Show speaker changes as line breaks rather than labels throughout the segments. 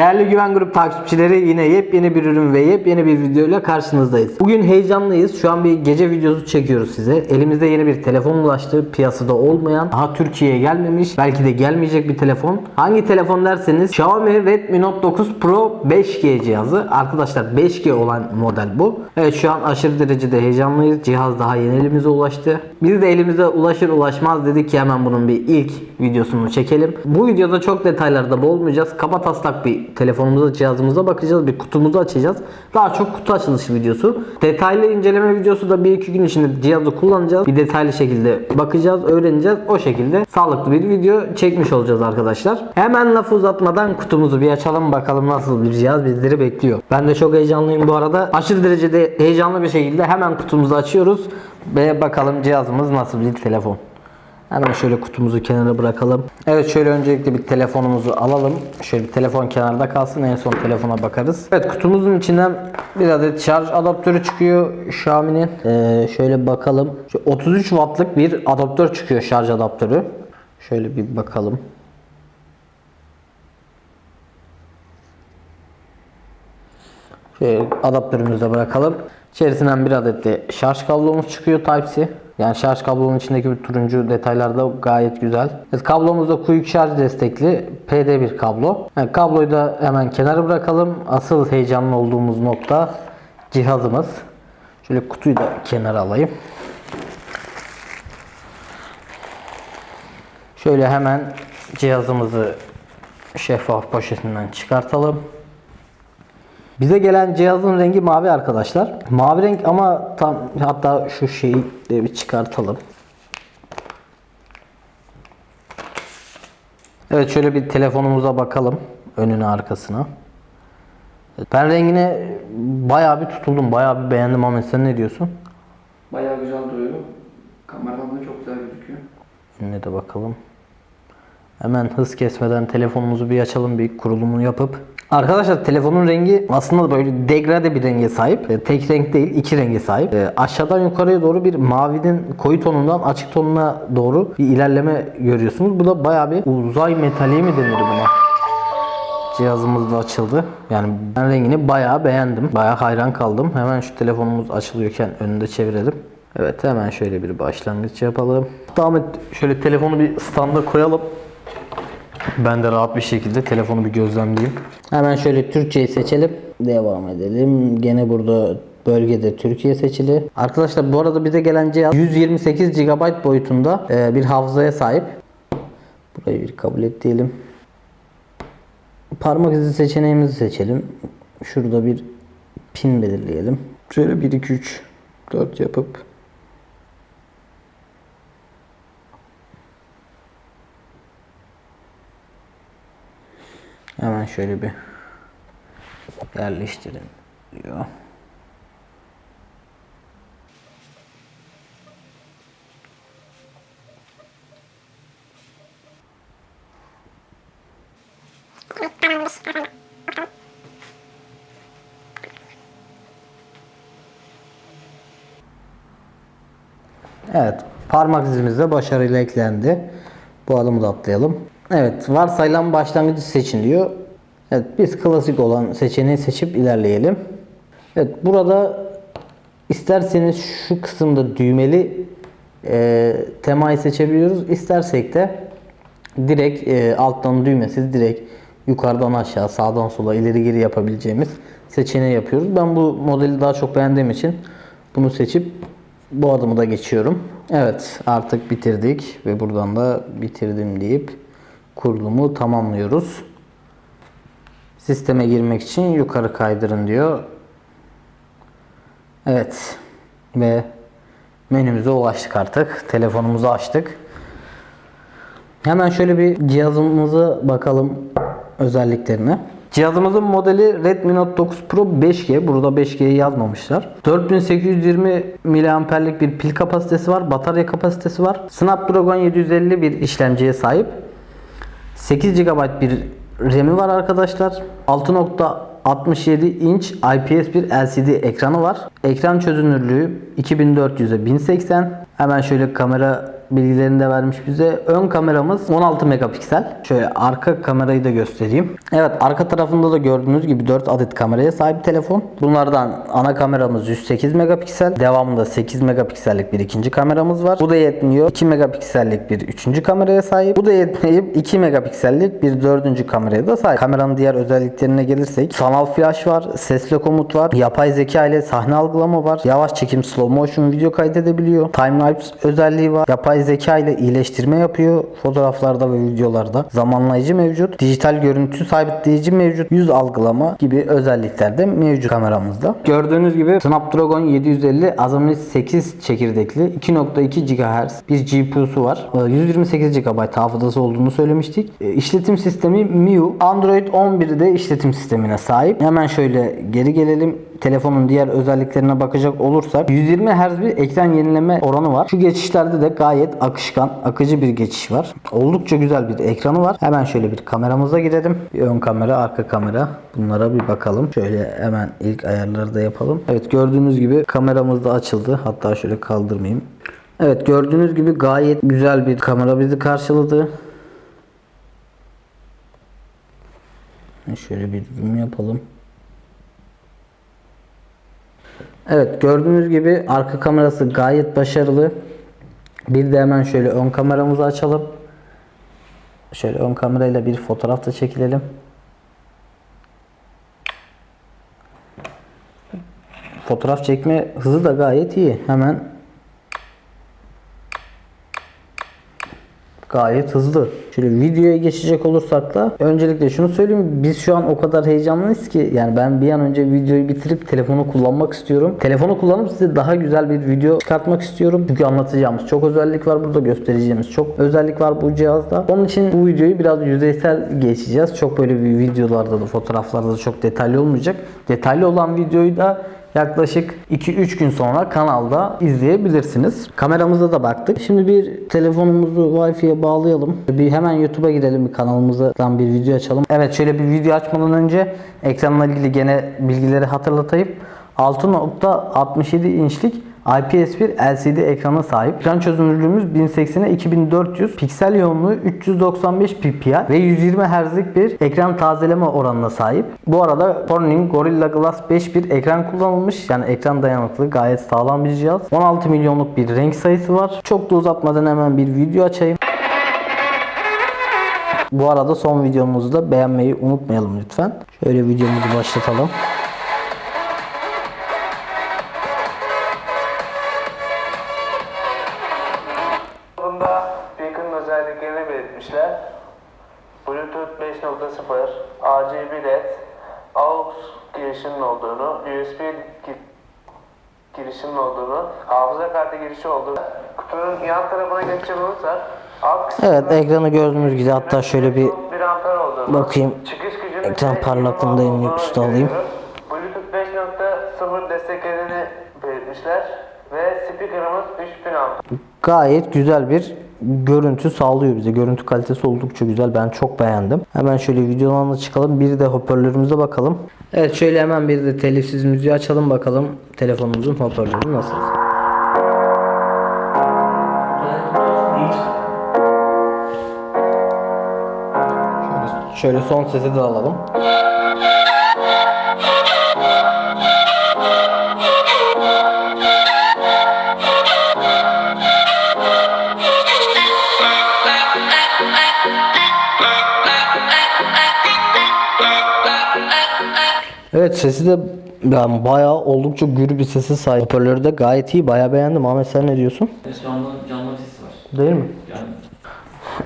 Değerli Güven Grup takipçileri yine yepyeni bir ürün ve yepyeni bir videoyla karşınızdayız. Bugün heyecanlıyız. Şu an bir gece videosu çekiyoruz size. Elimizde yeni bir telefon ulaştı. Piyasada olmayan, daha Türkiye'ye gelmemiş, belki de gelmeyecek bir telefon. Hangi telefon derseniz Xiaomi Redmi Note 9 Pro 5G cihazı. Arkadaşlar 5G olan model bu. Evet şu an aşırı derecede heyecanlıyız. Cihaz daha yeni elimize ulaştı. Biz de elimize ulaşır ulaşmaz dedik ki hemen bunun bir ilk videosunu çekelim. Bu videoda çok detaylarda boğulmayacağız. Kaba taslak bir telefonumuza, cihazımıza bakacağız. Bir kutumuzu açacağız. Daha çok kutu açılışı videosu. Detaylı inceleme videosu da 1-2 gün içinde cihazı kullanacağız. Bir detaylı şekilde bakacağız, öğreneceğiz. O şekilde sağlıklı bir video çekmiş olacağız arkadaşlar. Hemen lafı uzatmadan kutumuzu bir açalım bakalım nasıl bir cihaz bizleri bekliyor. Ben de çok heyecanlıyım bu arada. Aşırı derecede heyecanlı bir şekilde hemen kutumuzu açıyoruz ve bakalım cihazımız nasıl bir telefon. Hemen şöyle kutumuzu kenara bırakalım. Evet şöyle öncelikle bir telefonumuzu alalım. Şöyle bir telefon kenarda kalsın. En son telefona bakarız. Evet kutumuzun içinden bir adet şarj adaptörü çıkıyor Xiaomi'nin. Ee, şöyle bakalım. Şu 33 wattlık bir adaptör çıkıyor şarj adaptörü. Şöyle bir bakalım. Şöyle adaptörümüzü bırakalım. İçerisinden bir adet de şarj kablomuz çıkıyor Type-C. Yani şarj kablonun içindeki bir turuncu detaylar da gayet güzel. Evet, kablomuz da Quick Charge destekli PD1 kablo. Yani kabloyu da hemen kenara bırakalım. Asıl heyecanlı olduğumuz nokta cihazımız. Şöyle kutuyu da kenara alayım. Şöyle hemen cihazımızı şeffaf poşetinden çıkartalım. Bize gelen cihazın rengi mavi arkadaşlar. Mavi renk ama tam hatta şu şeyi de bir çıkartalım. Evet şöyle bir telefonumuza bakalım. Önüne arkasına. Ben rengine bayağı bir tutuldum. Bayağı bir beğendim ama sen ne diyorsun?
Bayağı güzel duruyor. Kameradan da çok güzel gözüküyor.
Önüne de bakalım. Hemen hız kesmeden telefonumuzu bir açalım bir kurulumunu yapıp. Arkadaşlar telefonun rengi aslında böyle degrade bir renge sahip. E, Tek renk değil iki renge sahip. E, Aşağıdan yukarıya doğru bir mavinin koyu tonundan açık tonuna doğru bir ilerleme görüyorsunuz. Bu da bayağı bir uzay metali mi denir buna? Cihazımız da açıldı. Yani ben rengini bayağı beğendim. Bayağı hayran kaldım. Hemen şu telefonumuz açılıyorken önünde çevirelim. Evet hemen şöyle bir başlangıç yapalım. Ahmet şöyle telefonu bir standa koyalım. Ben de rahat bir şekilde telefonu bir gözlemleyeyim. Hemen şöyle Türkçeyi seçelim. Devam edelim. Gene burada bölgede Türkiye seçili. Arkadaşlar bu arada bize gelen cihaz 128 GB boyutunda e, bir hafızaya sahip. Burayı bir kabul et diyelim. Parmak izi seçeneğimizi seçelim. Şurada bir pin belirleyelim. Şöyle 1 2 3 4 yapıp Hemen şöyle bir yerleştirin diyor. Evet, parmak izimiz de başarıyla eklendi. Bu adımı da atlayalım. Evet, varsayılan başlangıcı seçin diyor. Evet, biz klasik olan seçeneği seçip ilerleyelim. Evet, burada isterseniz şu kısımda düğmeli e, temayı seçebiliyoruz. İstersek de direkt e, alttan düğmesiz direkt yukarıdan aşağı, sağdan sola, ileri geri yapabileceğimiz seçeneği yapıyoruz. Ben bu modeli daha çok beğendiğim için bunu seçip bu adımı da geçiyorum. Evet artık bitirdik ve buradan da bitirdim deyip kurulumu tamamlıyoruz. Sisteme girmek için yukarı kaydırın diyor. Evet ve menümüze ulaştık artık. Telefonumuzu açtık. Hemen şöyle bir cihazımıza bakalım özelliklerine. Cihazımızın modeli Redmi Note 9 Pro 5G. Burada 5G'yi yazmamışlar. 4820 mAh'lik bir pil kapasitesi var. Batarya kapasitesi var. Snapdragon 750 bir işlemciye sahip. 8 GB bir RAM'i var arkadaşlar. 6.67 inç IPS bir LCD ekranı var. Ekran çözünürlüğü 2400'e 1080. Hemen şöyle kamera bilgilerini de vermiş bize. Ön kameramız 16 megapiksel. Şöyle arka kamerayı da göstereyim. Evet arka tarafında da gördüğünüz gibi 4 adet kameraya sahip telefon. Bunlardan ana kameramız 108 megapiksel. Devamında 8 megapiksellik bir ikinci kameramız var. Bu da yetmiyor. 2 megapiksellik bir üçüncü kameraya sahip. Bu da yetmeyip 2 megapiksellik bir dördüncü kameraya da sahip. Kameranın diğer özelliklerine gelirsek sanal flash var, sesli komut var, yapay zeka ile sahne algılama var, yavaş çekim slow motion video kaydedebiliyor, timelapse özelliği var, yapay zeka ile iyileştirme yapıyor fotoğraflarda ve videolarda, zamanlayıcı mevcut, dijital görüntü sabitleyici mevcut, yüz algılama gibi özellikler de mevcut kameramızda. Gördüğünüz gibi Snapdragon 750 Azamit 8 çekirdekli 2.2 GHz bir GPU'su var. Ee, 128 GB hafızası olduğunu söylemiştik. Ee, İşletim sistemi MIUI. Android 11'de işletim sistemine sahip. Hemen şöyle geri gelelim. Telefonun diğer özelliklerine bakacak olursak 120 Hz bir ekran yenileme oranı var. Şu geçişlerde de gayet akışkan, akıcı bir geçiş var. Oldukça güzel bir ekranı var. Hemen şöyle bir kameramıza girelim. Bir ön kamera, arka kamera. Bunlara bir bakalım. Şöyle hemen ilk ayarları da yapalım. Evet gördüğünüz gibi kameramız da açıldı. Hatta şöyle kaldırmayayım. Evet gördüğünüz gibi gayet güzel bir kamera bizi karşıladı. Şöyle bir zoom yapalım. Evet gördüğünüz gibi arka kamerası gayet başarılı. Bir de hemen şöyle ön kameramızı açalım. Şöyle ön kamerayla bir fotoğraf da çekilelim. Fotoğraf çekme hızı da gayet iyi. Hemen gayet hızlı. Şöyle videoya geçecek olursak da öncelikle şunu söyleyeyim. Biz şu an o kadar heyecanlıyız ki yani ben bir an önce videoyu bitirip telefonu kullanmak istiyorum. Telefonu kullanıp size daha güzel bir video çıkartmak istiyorum. Çünkü anlatacağımız çok özellik var burada göstereceğimiz çok özellik var bu cihazda. Onun için bu videoyu biraz yüzeysel geçeceğiz. Çok böyle bir videolarda da fotoğraflarda da çok detaylı olmayacak. Detaylı olan videoyu da Yaklaşık 2-3 gün sonra kanalda izleyebilirsiniz. Kameramıza da baktık. Şimdi bir telefonumuzu Wi-Fi'ye bağlayalım. Bir hemen YouTube'a girelim bir kanalımızdan bir video açalım. Evet şöyle bir video açmadan önce ekranla ilgili gene bilgileri hatırlatayım. 6.67 inçlik IPS bir LCD ekrana sahip. Ekran çözünürlüğümüz 1080'e 2400, piksel yoğunluğu 395 ppi ve 120 Hz'lik bir ekran tazeleme oranına sahip. Bu arada Corning Gorilla Glass 5 bir ekran kullanılmış. Yani ekran dayanıklı, gayet sağlam bir cihaz. 16 milyonluk bir renk sayısı var. Çok da uzatmadan hemen bir video açayım. Bu arada son videomuzu da beğenmeyi unutmayalım lütfen. Şöyle videomuzu başlatalım.
Girişinin olduğunu, hafıza kartı girişi olduğunu. Kutunun yan tarafına geçecek olursak, alt
Evet ekranı gördüğünüz gibi hatta şöyle bir
1 amper olduğunu,
bakayım. Ekran
ise
parlaklığını da
20
en üstte alayım.
Bluetooth 5.0 desteklediğini belirtmişler ve speaker'ımız 3000 amper.
Gayet güzel bir görüntü sağlıyor bize. Görüntü kalitesi oldukça güzel. Ben çok beğendim. Hemen şöyle videolarına çıkalım. Bir de hoparlörümüze bakalım. Evet şöyle hemen bir de telifsiz müziği açalım bakalım. Telefonumuzun hoparlörü nasıl? Şöyle, son sesi de alalım. Evet sesi de yani bayağı oldukça gür bir sesi sahip. Hoparlörü de gayet iyi. Bayağı beğendim. Ahmet sen ne diyorsun?
Canlı, canlı sesi var.
Değil mi?
Yani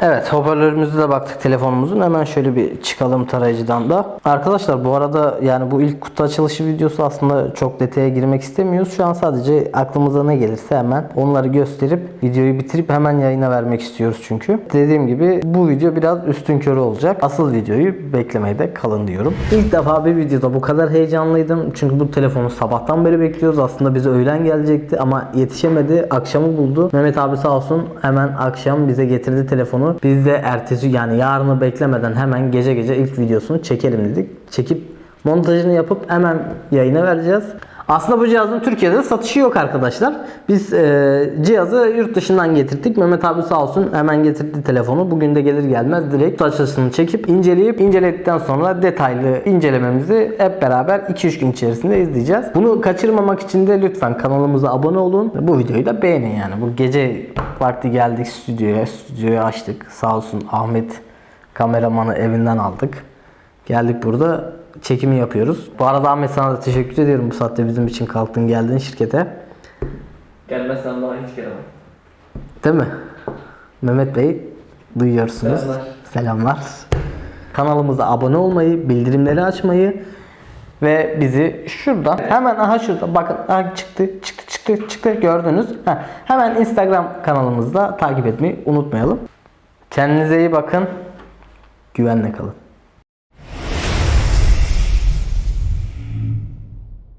Evet hoparlörümüze de baktık telefonumuzun. Hemen şöyle bir çıkalım tarayıcıdan da. Arkadaşlar bu arada yani bu ilk kutu açılışı videosu aslında çok detaya girmek istemiyoruz. Şu an sadece aklımıza ne gelirse hemen onları gösterip videoyu bitirip hemen yayına vermek istiyoruz çünkü. Dediğim gibi bu video biraz üstün körü olacak. Asıl videoyu beklemeye de kalın diyorum. İlk defa bir videoda bu kadar heyecanlıydım. Çünkü bu telefonu sabahtan beri bekliyoruz. Aslında bize öğlen gelecekti ama yetişemedi. Akşamı buldu. Mehmet abi sağ olsun hemen akşam bize getirdi telefonu. Biz de ertesi yani yarını beklemeden hemen gece gece ilk videosunu çekelim dedik. Çekip montajını yapıp hemen yayına vereceğiz. Aslında bu cihazın Türkiye'de satışı yok arkadaşlar. Biz e, cihazı yurt dışından getirdik. Mehmet abi sağ olsun hemen getirdi telefonu. Bugün de gelir gelmez direkt kutu açılışını çekip inceleyip inceledikten sonra detaylı incelememizi hep beraber 2-3 gün içerisinde izleyeceğiz. Bunu kaçırmamak için de lütfen kanalımıza abone olun. Bu videoyu da beğenin yani. Bu gece vakti geldik stüdyoya. Stüdyoyu açtık. Sağ olsun Ahmet kameramanı evinden aldık. Geldik burada çekimi yapıyoruz. Bu arada Ahmet sana da teşekkür ediyorum bu saatte bizim için kalktın geldin şirkete.
Gelmezsen daha hiç gelemem.
Değil mi? Mehmet Bey duyuyorsunuz.
Selamlar.
Selamlar. Kanalımıza abone olmayı, bildirimleri açmayı ve bizi şurada hemen aha şurada bakın aha çıktı çıktı çıktı çıktı gördünüz. Heh, hemen Instagram kanalımızda takip etmeyi unutmayalım. Kendinize iyi bakın. Güvenle kalın.